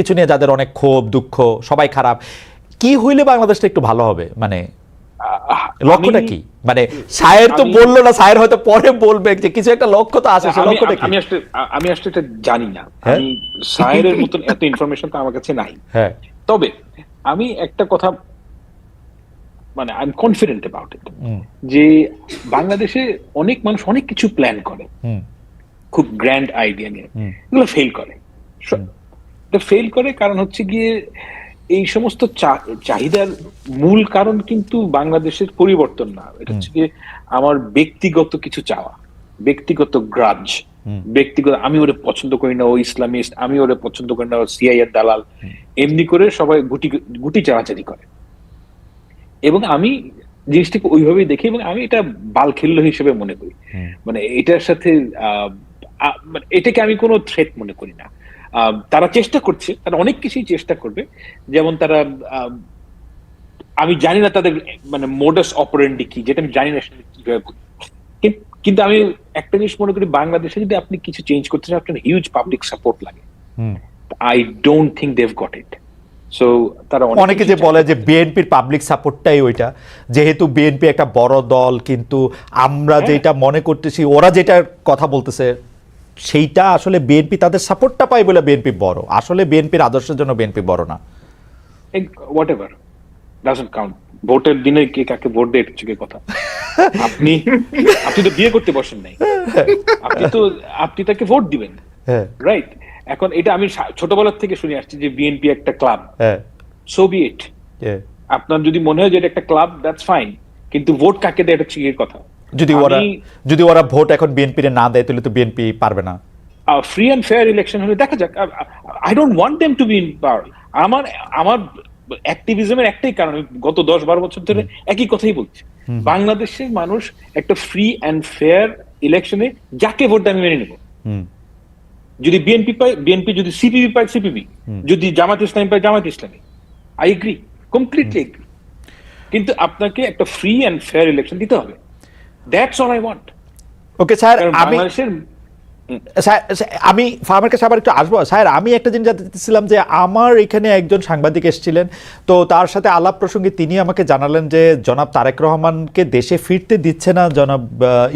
কিছু নিয়ে যাদের অনেক ক্ষোভ দুঃখ সবাই খারাপ কি হইলে বাংলাদেশটা একটু ভালো হবে? মানে লক্ষ্যটা কি? মানে সায়ের তো বলল না সায়ের হয়তো পরে বলবে যে কিছু একটা লক্ষ্য তো আছে সে লক্ষ্যটা কি? আমি আসলে আমি আসলে এটা জানি না। হ্যাঁ? আমি সায়েরের মতন এত ইনফরমেশন তো আমার কাছে নাই। হ্যাঁ। তবে আমি একটা কথা মানে I am confident about it যে বাংলাদেশে অনেক মানুষ অনেক কিছু প্ল্যান করে। খুব গ্র্যান্ড আইডিয়া নিয়ে। এগুলো ফেল করে। ফেল করে কারণ হচ্ছে গিয়ে এই সমস্ত চাহিদার মূল কারণ কিন্তু বাংলাদেশের পরিবর্তন না। এটা হচ্ছে গিয়ে আমার ব্যক্তিগত কিছু চাওয়া ব্যক্তিগত গ্রাজ ব্যক্তিগত আমি ওরে পছন্দ করি না ও ইসলামিস্ট আমি ওরে পছন্দ করি না ও সিআইয়ের দালাল। এমনি করে সবাই গুটি গুটি চালাচালি করে। এবং আমি জিনিসটাকে ওইভাবেই দেখি এবং আমি এটা বাল বালখিল্য হিসেবে মনে করি। মানে এটার সাথে আহ, মানে এটাকে আমি কোনো থ্রেট মনে করি না। তারা চেষ্টা করছে তারা অনেক কিছুই চেষ্টা করবে। যেমন তারা আমি জানি না তাদের মানে মোডাস অপারেন্ডি কি যেটা আমি জানি না কীভাবে কিন্তু আমি একটা জিনিস মনে করি বাংলাদেশে যদি আপনি কিছু চেঞ্জ করতে চান আপনার হিউজ পাবলিক সাপোর্ট লাগে। I don't think they got it so তারা অনেকে যে বলে যে বিএনপির পাবলিক সাপোর্টটাই ওইটা যেহেতু বিএনপি একটা বড় দল কিন্তু আমরা হ্যাঁ। যেটা মনে করতেছি ওরা যেটা কথা বলতেছে সেইটা আসলে বিএনপি তাদের সাপোর্টটা পায় বলে বিএনপি বড়। আসলে বিএনপির আদর্শের জন্য বিএনপি বড় না। হোয়াট এভার ডাজন্ট কাউন্ট ভোটের দিনে কে কাকে ভোট দেয় হচ্ছে কথা। আপনি আপনি তো বিয়ে করতে বসেন নাই। আপনি তো আপনি তাকে ভোট দিবেন। হ্যাঁ। রাইট এখন এটা আমি ছোটবেলার থেকে শুনে আসছি যে বিএনপি একটা ক্লাব। হ্যাঁ। সো বি ইট হ্যাঁ। আপনার যদি মনে হয় যে এটা একটা ক্লাব দ্যাটস ফাইন কিন্তু ভোট কাকে দেয় এটা গিয়ে কথা। যদি ওরা যদি ওরা ভোট এখন বিএনপির না দেয় তাহলে তো বিএনপি পারবে না। ফ্রি অ্যান্ড ফেয়ার ইলেকশন হলে দেখা যাক। I don't want them to be in power আমার আমার অ্যাক্টিভিজমের একটাই কারণ গত দশ বারো বছর ধরে একই কথাই বলছি। বাংলাদেশের মানুষ একটা ফ্রি অ্যান্ড ফেয়ার ইলেকশনে যাকে ভোট আমি মেনে নেব। যদি বিএনপি পায় বিএনপি যদি সিপিবি পায় সিপিবি যদি জামাত ইসলামী পায় Jamaat Islami. I agree completely agri কিন্তু আপনাকে একটা ফ্রি অ্যান্ড ফেয়ার ইলেকশন দিতে হবে। That's all I want okay sir আমি আমি ফার্মের কাছে আবার একটু আসব। স্যার আমি একটা জিনিস জানতে চাচ্ছিলাম যে আমার এখানে একজন সাংবাদিক এসেছিলেন তো তার সাথে আলাপ প্রসঙ্গে তিনি আমাকে জানালেন যে জনাব তারেক রহমানকে দেশে ফিরতে দিচ্ছে না জনাব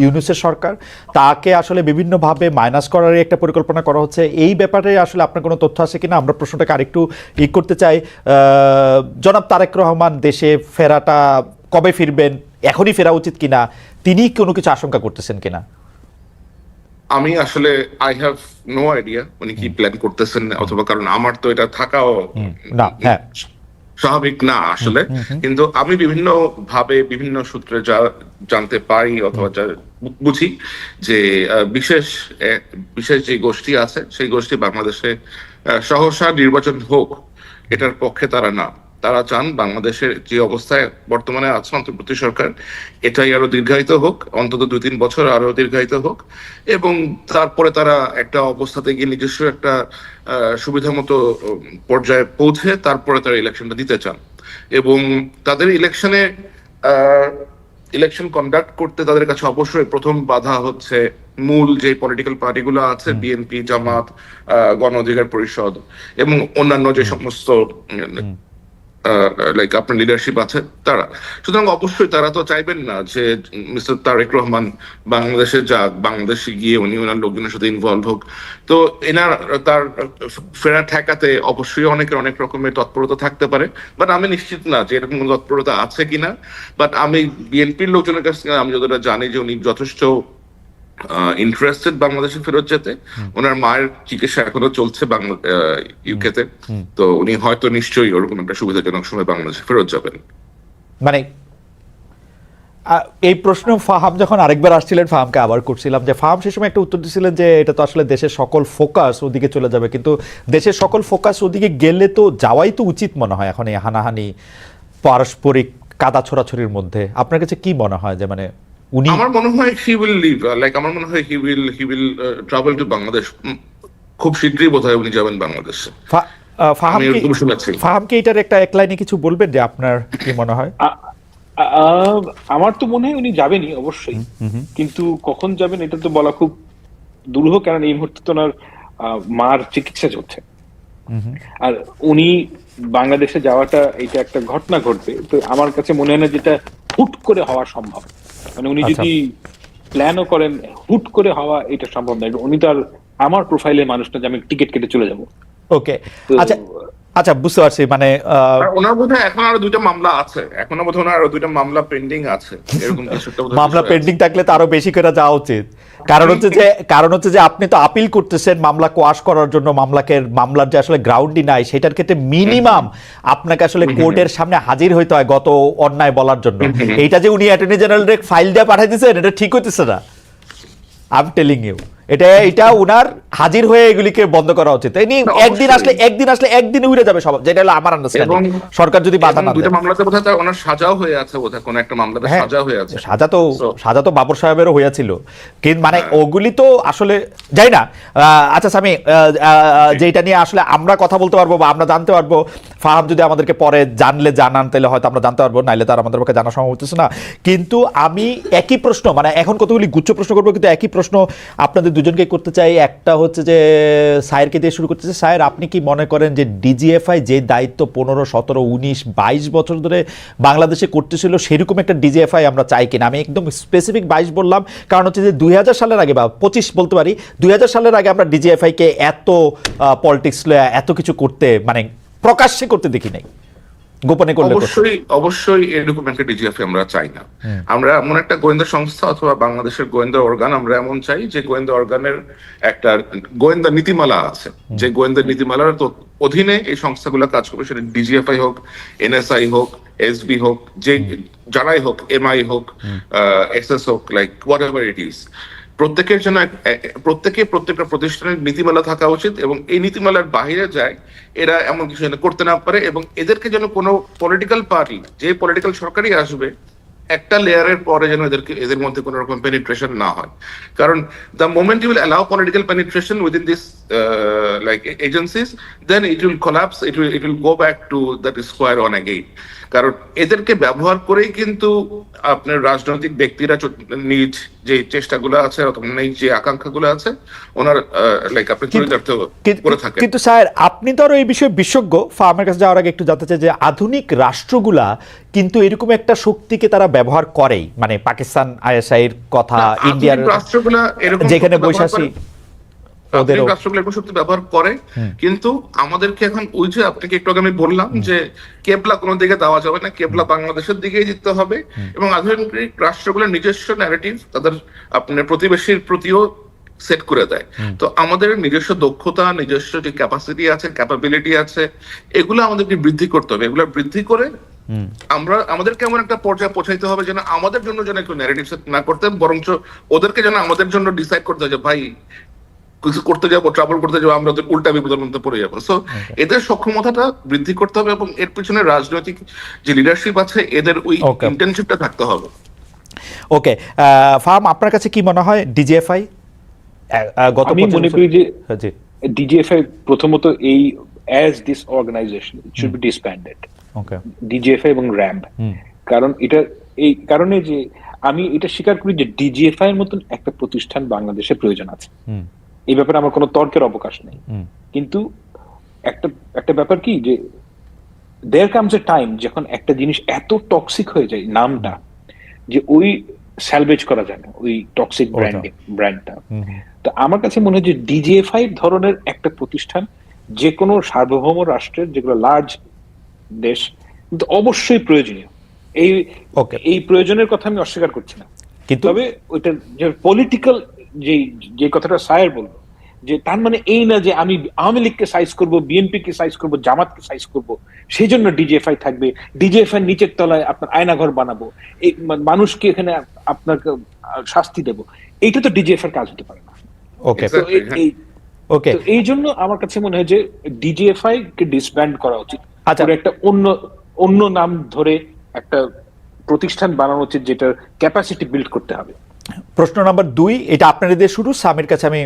ইউনুসের সরকার। তাকে আসলে বিভিন্নভাবে মাইনাস করার একটা পরিকল্পনা করা হচ্ছে। এই ব্যাপারে আসলে আপনার কোনো তথ্য আছে কিনা? আমরা প্রশ্নটাকে আরেকটু ই করতে চাই। জনাব তারেক রহমান দেশে ফেরাটা কবে ফিরবেন এখনই ফেরা উচিত কিনা তিনি কোনো কিছু আশঙ্কা করতেছেন কিনা? আমি আসলে আই হ্যাভ নো আইডিয়া উনি কি প্ল্যান করতেছেন অথবা কারণ আমার তো এটা থাকাও না হ্যাঁ। স্বাভাবিক না আসলে। কিন্তু আমি বিভিন্ন ভাবে বিভিন্ন সূত্রে যা জানতে পারি অথবা যা বুঝি যে বিশেষ বিশেষ যে গোষ্ঠী আছে সেই গোষ্ঠী বাংলাদেশে সহসা নির্বাচন হোক এটার পক্ষে তারা না। তারা চান বাংলাদেশের যে অবস্থায় বর্তমানে আছে অন্তর্বর্তী সরকার এটাই আরও দীর্ঘায়িত হোক অন্তত দুই তিন বছর আরও দীর্ঘায়িত হোক এবং তারপরে তারা একটা অবস্থাতে গিয়ে নিজস্ব একটা সুবিধা মতো পর্যায়ে পৌঁছে তারপরে তারা ইলেকশনটা দিতে চান। এবং তাদের ইলেকশনে ইলেকশন কন্ডাক্ট করতে তাদের কাছে অবশ্যই প্রথম বাধা হচ্ছে মূল যে পলিটিক্যাল পার্টিগুলো আছে বিএনপি জামাত আহ, গণ অধিকার পরিষদ এবং অন্যান্য যে সমস্ত লাইক আপনার লিডারশিপ আছে, তারা। সুতরাং অবশ্যই তারা তো চাইবেন না যে, মিস্টার তারেক রহমান বাংলাদেশে যাক, বাংলাদেশে গিয়ে উনি ওনার লোকজনের সাথে ইনভলভ হোক। তো এনার, তার ফেরা ঠেকাতে অবশ্যই অনেকের অনেক রকমের তৎপরতা থাকতে পারে। বাট আমি নিশ্চিত না যে এরকম তৎপরতা আছে কিনা। বাট আমি বিএনপির লোকজনের কাছ থেকে আমি যতটা জানি যে উনি যথেষ্ট ইন্টারেস্টেড বাংলাদেশে ফেরত যেতে। ওনার মায়ের চিকিৎসা এখনও চলছে বাংলা ইউকেতে তো। উনি হয়তো নিশ্চয়ই ওরকম একটা সুবিধাজনক সময় বাংলাদেশে ফেরত যাবেন। মানে এই প্রশ্ন ফাহাম যখন আরেকবার আসছিলেন ফাহামকে আবার করছিলাম যে ফাহাম সে সময় একটা উত্তর দিয়েছিলেন যে এটা তো আসলে দেশের সকল ফোকাস ওদিকে চলে যাবে। কিন্তু দেশের সকল ফোকাস ওদিকে গেলে তো যাওয়াই তো উচিত মনে হয় এখন এই হানাহানি পারস্পরিক কাদা ছোড়াছড়ির মধ্যে। আপনার কাছে কি মনে হয় যে মানে উনি আমার মনে হয় হি উইল লিভ লাইক আমার মনে হয় he will he will travel to Bangladesh খুব শীঘ্রই বোধ হয় উনি যাবেন বাংলাদেশে। ফা- আহ, ফাহাম আমি কি এরকম শুনেছি। ফাহাম কি এটার একটা এক লাইনে কিছু বলবেন যে আপনার কি মনে হয়? আমার তো মনে হয় উনি যাবেনই অবশ্যই। কিন্তু কখন যাবেন এটা তো বলা খুব দুরূহ কারণ এই মুহূর্তে তো ওনার আহ, মার চিকিৎসা চলছে। আর উনি বাংলাদেশে যাওয়াটা এটা একটা ঘটনা ঘটবে। তো আমার কাছে মনে হয় না যেটা হুট করে হওয়া সম্ভব। মানে উনি আচ্ছা। যদি প্ল্যানও করেন হুট করে হওয়া এটা সম্ভব নয় উনি তো আর আমার প্রোফাইলের মানুষটা যে আমি টিকিট কেটে চলে যাব। ওকে আচ্ছা আচ্ছা বুঝতে পারছি মানে ওনার বোধহয় এখন আরও দুইটা মামলা আছে। এখনও বোধহয় আরও দুইটা মামলা পেন্ডিং আছে। এরকম কিছু মামলা পেন্ডিং থাকলে তো আরও বেশি করে যাওয়া উচিত। কারণ হচ্ছে যে কারণ হচ্ছে যে আপনি তো আপিল করতেছেন মামলা কোয়াশ করার জন্য মামলাকে মামলার যে আসলে গ্রাউন্ডই নাই সেটার ক্ষেত্রে মিনিমাম আপনাকে আসলে কোর্টের সামনে হাজির হইতে হয় গত অন্যায় বলার জন্য। এইটা যে উনি অ্যাটর্নি জেনারেল ফাইল দিয়ে পাঠিয়ে দিয়েছেন এটা ঠিক হইতেছে না। আই এম টেলিং ইউ এটা এটা উনার হাজির হয়ে এগুলিকে বন্ধ করা উচিত। এনি না, একদিন আসলে একদিন আসলে একদিন উড়ে যাবে সব যেটা হলো আমার আন্ডারস্ট্যান্ডিং সরকার যদি বাধা না দেয়। মামলাতে বোধহয় তার ওনার সাজাও হয়ে আছে বোধহয় কোন একটা মামলাতে হ্যাঁ, সাজা হয়ে আছে। সাজা তো সাজা তো বাবর সাহেবেরও হয়েছিল কিন্তু মানে হ্যাঁ। ওগুলি তো আসলে যাই না আচ্ছা স্বামী যেটা নিয়ে আসলে আমরা কথা বলতে পারব বা আমরা জানতে পারব ফাহাম যদি আমাদেরকে পরে জানলে জানান তাহলে হয়তো আমরা জানতে পারব নাইলে তার আমাদের পক্ষে জানা সম্ভব হতেছে না। কিন্তু আমি একই প্রশ্ন মানে এখন কতগুলি গুচ্ছ প্রশ্ন করব কিন্তু একই প্রশ্ন আপনাদের দুজনকে করতে চাই। একটা হচ্ছে যে, সায়েরকে দিয়ে শুরু করতেছে সায়ের, আপনি কি মনে করেন যে ডিজিএফআই যে দায়িত্ব পনেরো, সতেরো, উনিশ, বাইশ বছর ধরে বাংলাদেশে করতেছিল, সেরকম একটা ডিজিএফআই আমরা চাই কিনা? আমি একদম স্পেসিফিক বাইশ বললাম। কারণ হচ্ছে যে দুই হাজার সালের আগে বা পঁচিশ বলতে পারি দুই হাজার সালের আগে আমরা ডিজিএফআইকে এত পলিটিক্স এত কিছু করতে মানে প্রকাশ্যে করতে দেখি নাই। গোপনে করলে অবশ্যই অবশ্যই এরকম একটা ডিজিএফ আমরা চাই না। আমরা এমন একটা গোয়েন্দা সংস্থা অথবা বাংলাদেশের গোয়েন্দা অর্গান আমরা এমন চাই যে গোয়েন্দা অর্গানের একটা গোয়েন্দা নীতিমালা আছে। যে গোয়েন্দা নীতিমালার অধীনে এই সংস্থাগুলো কাজ করবে। সেটা ডিজিএফআই হোক এনএসআই হোক এসবি হোক যে যারাই হোক এমআই হোক এসএস হোক like whatever it is প্রত্যেকের জন্য প্রত্যেকে প্রত্যেকটা প্রতিষ্ঠানের নীতিমালা থাকা উচিত এবং এই নীতিমালার বাইরে যায়, এরা এমন কিছু যেন করতে না পারে এবং এদেরকে যেন কোনো পলিটিক্যাল পার্টি যে পলিটিক্যাল সরকারই আসবে, একটা লেয়ারের পরে যেন এদেরকে, এদের মধ্যে কোনো রকম পেনিট্রেশন না হয়। কারণ the moment you will allow political penetration within this like agencies then it will collapse it will it will go back to that square one again কারণ এদেরকে ব্যবহার করেই কিন্তু আপনার রাজনৈতিক ব্যক্তিরা নিজ যে চেষ্টাগুলো আছে অথবা নিজ যে আকাঙ্ক্ষাগুলো আছে ওনার লাইক আপনি চরিতার্থ করে থাকেন। কিন্তু স্যার আপনি তো আরও এই বিষয়ে বিশেষজ্ঞ। ফার্মের কাছে যাওয়ার আগে একটু জানতে চাই যে আধুনিক রাষ্ট্রগুলা কিন্তু এরকম একটা শক্তিকে তারা ব্যবহার করেই। মানে পাকিস্তান আইএসআই এর কথা ইন্ডিয়ার রাষ্ট্রগুলো এরকম যেখানে বৈশাখী রাষ্ট্রগুলো ব্যবহার করে কিন্তু আমাদেরকে এখন ওই যে আপনাকে একটু আগে আমি বললাম যে কেবলা কোনো দিকে দেওয়া যাবে না কেবলা বাংলাদেশের দিকেই দিতে হবে এবং আধুনিক রাষ্ট্রগুলোর নিজস্ব ন্যারেটিভ তাদের আপনার প্রতিবেশীর প্রতিও সেট করে দেয়। তো আমাদের নিজস্ব দক্ষতা নিজস্ব যে ক্যাপাসিটি আছে ক্যাপাবিলিটি আছে এগুলো আমাদেরকে বৃদ্ধি করতে হবে। এগুলো বৃদ্ধি করে আমরা আমাদের কেমন একটা পর্যায়ে পৌঁছাইতে হবে যেন আমাদের জন্য যেন একটু ন্যারেটিভ সেট না করতে বরঞ্চ ওদেরকে যেন আমাদের জন্য ডিসাইড করতে হবে যে ভাই কিছু করতে যাব ট্রাভেল করতে যাব আমরা ওদের উল্টা বিপদের মধ্যে পড়ে যাব। সো এদের সক্ষমতাটা বৃদ্ধি করতে হবে এবং এর পিছনে রাজনৈতিক যে লিডারশিপ আছে এদের ওই Okay. ইন্টেনশিপটা থাকতে হবে। ওকে ফার্ম আপনার কাছে কি মনে হয় ডিজিএফআই? গত আমি মনে করি যে হ্যাঁ, জি। ডিজিএফআই প্রথমত এই as this organization should be disbanded okay DGFI এবং র্যাম্প। কারণ এটা এই কারণে যে আমি এটা স্বীকার করি যে ডিজিএফআই এর মতন একটা প্রতিষ্ঠান বাংলাদেশে প্রয়োজন আছে। হুম। এই ব্যাপারে আমার কোনো তর্কের অবকাশ নেই কিন্তু একটা একটা ব্যাপার কি যে দেয়ার কামস এ টাইম যখন একটা জিনিস এত টক্সিক হয়ে যায় নামটা যে ওই স্যালভেজ করা যায় না ওই টক্সিক। ব্র্যান্ডিং ব্র্যান্ডটা। তো আমার কাছে মনে হয় যে ডিজিএফআই ধরনের একটা প্রতিষ্ঠান যে কোনো সার্বভৌম রাষ্ট্রের যেগুলো লার্জ দেশ কিন্তু অবশ্যই প্রয়োজনীয় এই. এই প্রয়োজনের কথা আমি অস্বীকার করছি না কিন্তু তবে ওইটা যে পলিটিক্যাল যে যে কথাটা সায়ের বলব যে তার মানে এই না যে আমি আওয়ামী লীগকে সাইজ করব বিএনপি কে সাইজ করব জামাতকে সাইজ করব সেই জন্য ডিজিএফআই থাকবে ডিজিএফআই নিচের তলায় আপনার আয়নাঘর বানাবো এই মানুষকে এখানে আপনার শাস্তি দেব এইটা তো ডিজিএফ এর কাজ হতে পারে না। ওকে তো এই- এই ওকে এই জন্য আমার কাছে মনে হয় যে ডিজিএফআই কে ডিসব্যান্ড করা উচিত। আচ্ছা। একটা অন্য অন্য নাম ধরে একটা প্রতিষ্ঠান বানানো উচিত যেটার ক্যাপাসিটি বিল্ড করতে হবে। প্রশ্ন নাম্বার দুই এটা আপনার দিয়ে শুরু। স্বামীর কাছে আমি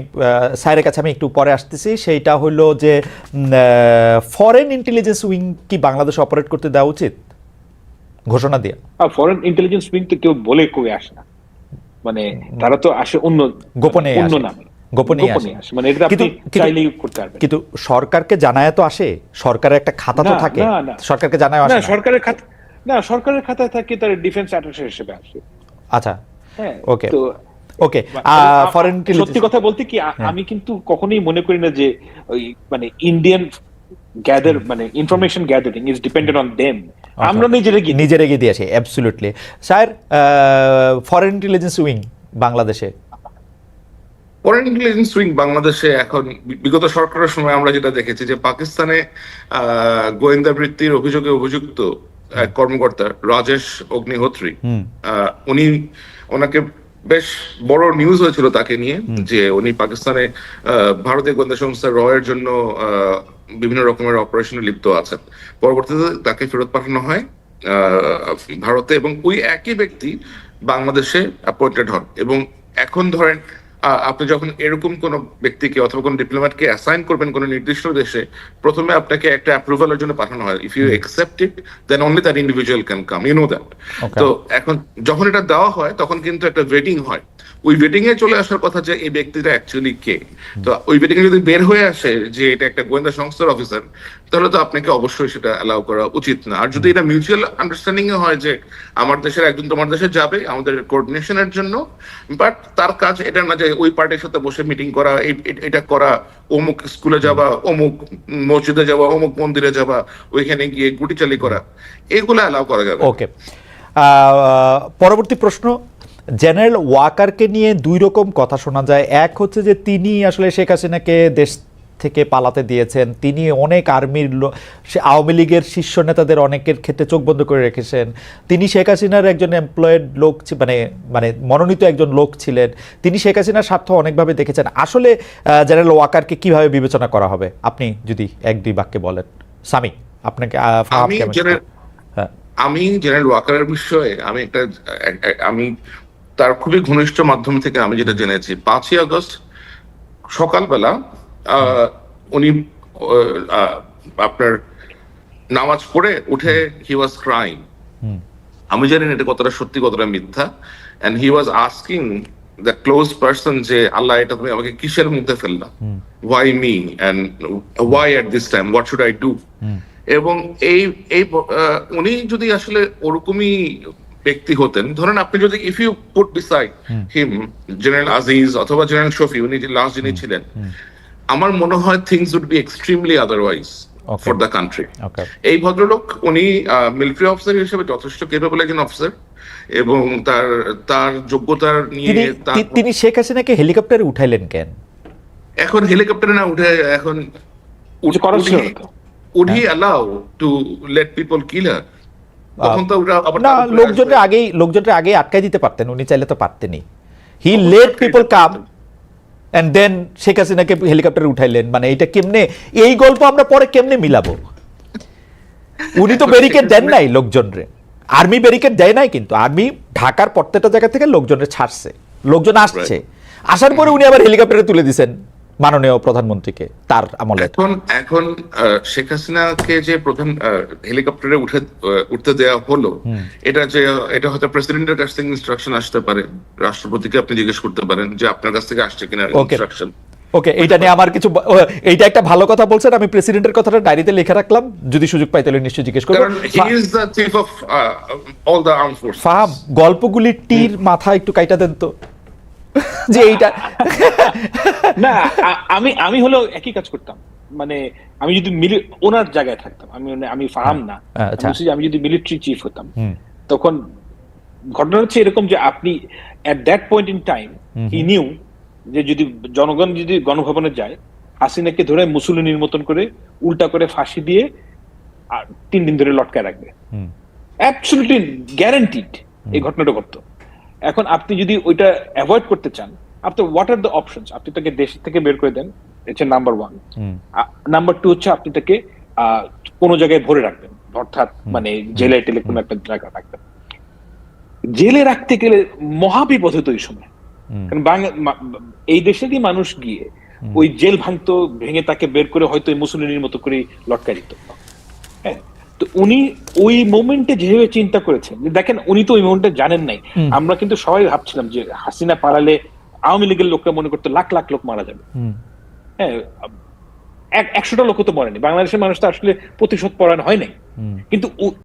স্যারের কাছে আমি একটু পরে আসতেছি। সেইটা হলো যে ফরেন ইন্টেলিজেন্স উইং কি বাংলাদেশে অপারেট করতে দেওয়া উচিত? ঘোষণা দিয়ে। ফরেন ইন্টেলিজেন্স উইং তো কেউ বলে কই আসে না। মানে তারা তো আসে অন্য গোপনে অন্য। নামে। গোপনে আসে। মানে এটা আপনি চাইলেই করতে পারবেন। কিন্তু সরকারকে জানায় তো আসে। সরকারের একটা খাতা তো থাকে। সরকারকে জানায় আসে না? সরকারের খাতা না সরকারের খাতায় থাকে তার ডিফেন্স অ্যাটাচে হিসেবে আসে। আচ্ছা। হ্যাঁ. তো ওকে আ- ফরেন সত্যি কথা বলতে কি আমি কিন্তু কখনোই মনে করি না যে ওই মানে ইন্ডিয়ান গ্যাদার মানে information gathering is dependent on them আমরা নিজেরা কি নিজের এগিয়ে দিয়ে আসি absolutely sir foreign intelligence wing বাংলাদেশে। ফরেন ইন্টেলিজেন্স উইং বাংলাদেশে এখন বিগত সরকারের সময় আমরা যেটা দেখেছি যে পাকিস্তানে আহ, গোয়েন্দা বৃত্তির অভিযোগে অভিযুক্ত এক কর্মকর্তা রাজেশ অগ্নিহোত্রী আহ, উনি ওনাকে বেশ বড় নিউজ হয়েছিল তাকে নিয়ে যে উনি পাকিস্তানে ভারতীয় গোয়েন্দা সংস্থা এর জন্য বিভিন্ন রকমের অপারেশনে লিপ্ত আছেন। পরবর্তীতে তাকে ফেরত পাঠানো হয় আহ, ভারতে এবং ওই একই ব্যক্তি বাংলাদেশে অ্যাপয়েন্টেড হন। এবং এখন ধরেন আপনি যখন এরকম কোন ব্যক্তিকে অথবা কোন ডিপ্লোম্যাটকে অ্যাসাইন করবেন কোন নির্দিষ্ট দেশে প্রথমে আপনাকে একটা অ্যাপ্রুভালের জন্য পাঠানো হয়। If you accept it then only that individual can come you know that তো এখন যখন এটা দেওয়া হয় তখন কিন্তু একটা ওয়েটিং হয়। ওই ওয়েটিং এ চলে আসার কথা যে এই ব্যক্তিটা অ্যাকচুয়ালি কে? তো ওই ওয়েটিং এ যদি বের হয়ে আসে যে এটা একটা গোয়েন্দা সংস্থার অফিসার তাহলে তো আপনাকে অবশ্যই সেটা অ্যালাউ করা উচিত না। আর যদি এটা মিউচুয়াল আন্ডারস্ট্যান্ডিং এ হয় যে আমার দেশের একজন তোমার দেশে যাবে, আমাদের কোঅর্ডিনেশনের জন্য বাট তার কাজ এটা না যে ওই পার্টির সাথে বসে মিটিং করা এটা করা, অমুক স্কুলে যাবা অমুক মসজিদে যাওয়া, অমুক মন্দিরে যাওয়া, ওইখানে গিয়ে গুটিচালি করা, এগুলো অ্যালাউ করা যাবে। ওকে পরবর্তী প্রশ্ন জেনারেল ওয়াকারকে নিয়ে দুই রকম কথা শোনা যায়। এক হচ্ছে যে তিনি আসলে শেখ হাসিনাকে দেশ থেকে পালাতে দিয়েছেন। তিনি অনেক আর্মির আওয়ামী লীগের শীর্ষ নেতাদের অনেকের ক্ষেত্রে চোখ বন্ধ করে রেখেছেন। তিনি শেখ হাসিনার একজন এমপ্লয়েড লোক মানে মানে মনোনীত একজন লোক ছিলেন। তিনি শেখ হাসিনার স্বার্থ অনেকভাবে দেখেছেন। আসলে জেনারেল ওয়াকারকে কীভাবে বিবেচনা করা হবে? আপনি যদি এক দুই বাক্যে বলেন। সামি আপনাকে আমি জেনারেল হ্যাঁ। আমি জেনারেল ওয়াকারের বিষয়ে আমি একটা আমি তার খুবই ঘনিষ্ঠ মাধ্যম থেকে আমি যেটা জেনেছি। পাঁচই আগস্ট সকালবেলা উনি আপনার নামাজ পড়ে উঠে হি ওয়াজ ক্রাইং আমি জানি না এটা কতটা সত্যি কতটা মিথ্যা। And he was asking the close person যে আল্লাহ এটা তুমি আমাকে কিসের মধ্যে ফেললা? Why me and why at this time what should I do এবং এই এই উনি যদি আসলে ওরকমই ব্যক্তি হতেন। ধরেন আপনি যদি if you put beside him. General Aziz অথবা জেনারেল শফি উনি যে লাস্ট যিনি ছিলেন আমার মনে হয় things would be extremely otherwise for the country এই ভদ্রলোক উনি মিলিটারি অফিসার হিসেবে যথেষ্ট কেপেবল একজন অফিসার এবং তার তার যোগ্যতার নিয়ে তিনি তিনি শেখ হাসিনাকে হেলিকপ্টারে উঠাইলেন কেন? এখন হেলিকপ্টারে না উঠে এখন। Would he allow to let people kill her না লোকজনের আগেই লোকজনের আগে আটকাই দিতে পারতেন উনি চাইলে তো পারতেনই। He let people come and then Sheikh হাসিনাকে হেলিকপ্টারে উঠাইলেন। মানে এটা কেমনে এই গল্প আমরা পরে কেমনে মিলাবো? উনি তো ব্যারিকেড দেন নাই লোকজনরে। আর্মি ব্যারিকেড দেয় নাই কিন্তু। আর্মি ঢাকার প্রত্যেকটা জায়গা থেকে লোকজনের ছাড়ছে। লোকজন আসছে। আসার পরে উনি আবার হেলিকপ্টারে তুলে দিছেন। মাননীয় প্রধানমন্ত্রীকে তার আমলে। এখন এখন শেখ হাসিনাকে যে প্রধান হেলিকপ্টারে উঠে উঠতে দেওয়া হলো এটা যে এটা হয়তো প্রেসিডেন্টের কাছ থেকে ইনস্ট্রাকশন আসতে পারে। রাষ্ট্রপতিকে আপনি জিজ্ঞেস করতে পারেন যে আপনার কাছ থেকে আসছে কিনা. ইনস্ট্রাকশন ওকে এইটা নিয়ে আমার কিছু এইটা একটা ভালো কথা বলছেন আমি প্রেসিডেন্টের কথাটা ডায়েরিতে লিখে রাখলাম যদি সুযোগ পাই তাহলে নিশ্চয়ই জিজ্ঞেস করব। কারণ he is the chief of all the arm force ফাহাম গল্পগুলির টির মাথা একটু কাইটা দেন তো। যে এইটা না আমি আমি হলো একই কাজ করতাম। মানে আমি যদি মিলি ওনার জায়গায় থাকতাম। আমি মানে- আমি ফাহাম না। হ্যাঁ, আচ্ছা। আমি যদি মিলিটারি চিফ হতাম তখন ঘটনা হচ্ছে এরকম যে আপনি at that point in time he knew যে যদি জনগণ যদি গণভবনে যায় হাসিনাকে ধরে মুসুলিনির মতন করে উল্টা করে ফাঁসি দিয়ে আর তিন দিন ধরে লটকায় রাখবে। অ্যাবসলিউটলি গ্যারান্টিড এই ঘটনাটা ঘটতো। এখন আপনি যদি ওইটা অ্যাভয়েড করতে চান আপনি হোয়াট আর দ্য অপশনস আপনি তাকে দেশ থেকে বের করে দেন হচ্ছে নাম্বার ওয়ান নাম্বার টু হচ্ছে আপনি তাকে কোনো জায়গায় ভরে রাখবেন অর্থাৎ মানে জেলে টেলে কোনো একটা জায়গা রাখবেন। জেলে রাখতে গেলে মহাবিপদ হতো ওই সময়। কারণ এই দেশেরই মানুষ গিয়ে ওই জেল ভাঙতো ভেঙে তাকে বের করে হয়তো মুসলিমের মতো করে লটকা দিত। হ্যাঁ? তো উনি ওই মোমেন্টে যেভাবে চিন্তা করেছেন দেখেন উনি তো ওই মোমেন্টে জানেন নাই। আমরা কিন্তু সবাই ভাবছিলাম যে হাসিনা পালালে আওয়ামী লীগের লোকরা মনে করতো লাখ লাখ লোক মারা যাবে। হ্যাঁ এক- একশোটা লোক তো মরেনি। বাংলাদেশের মানুষ তো আসলে প্রতিশোধ পরায়ণ হয় নাই। কিন্তু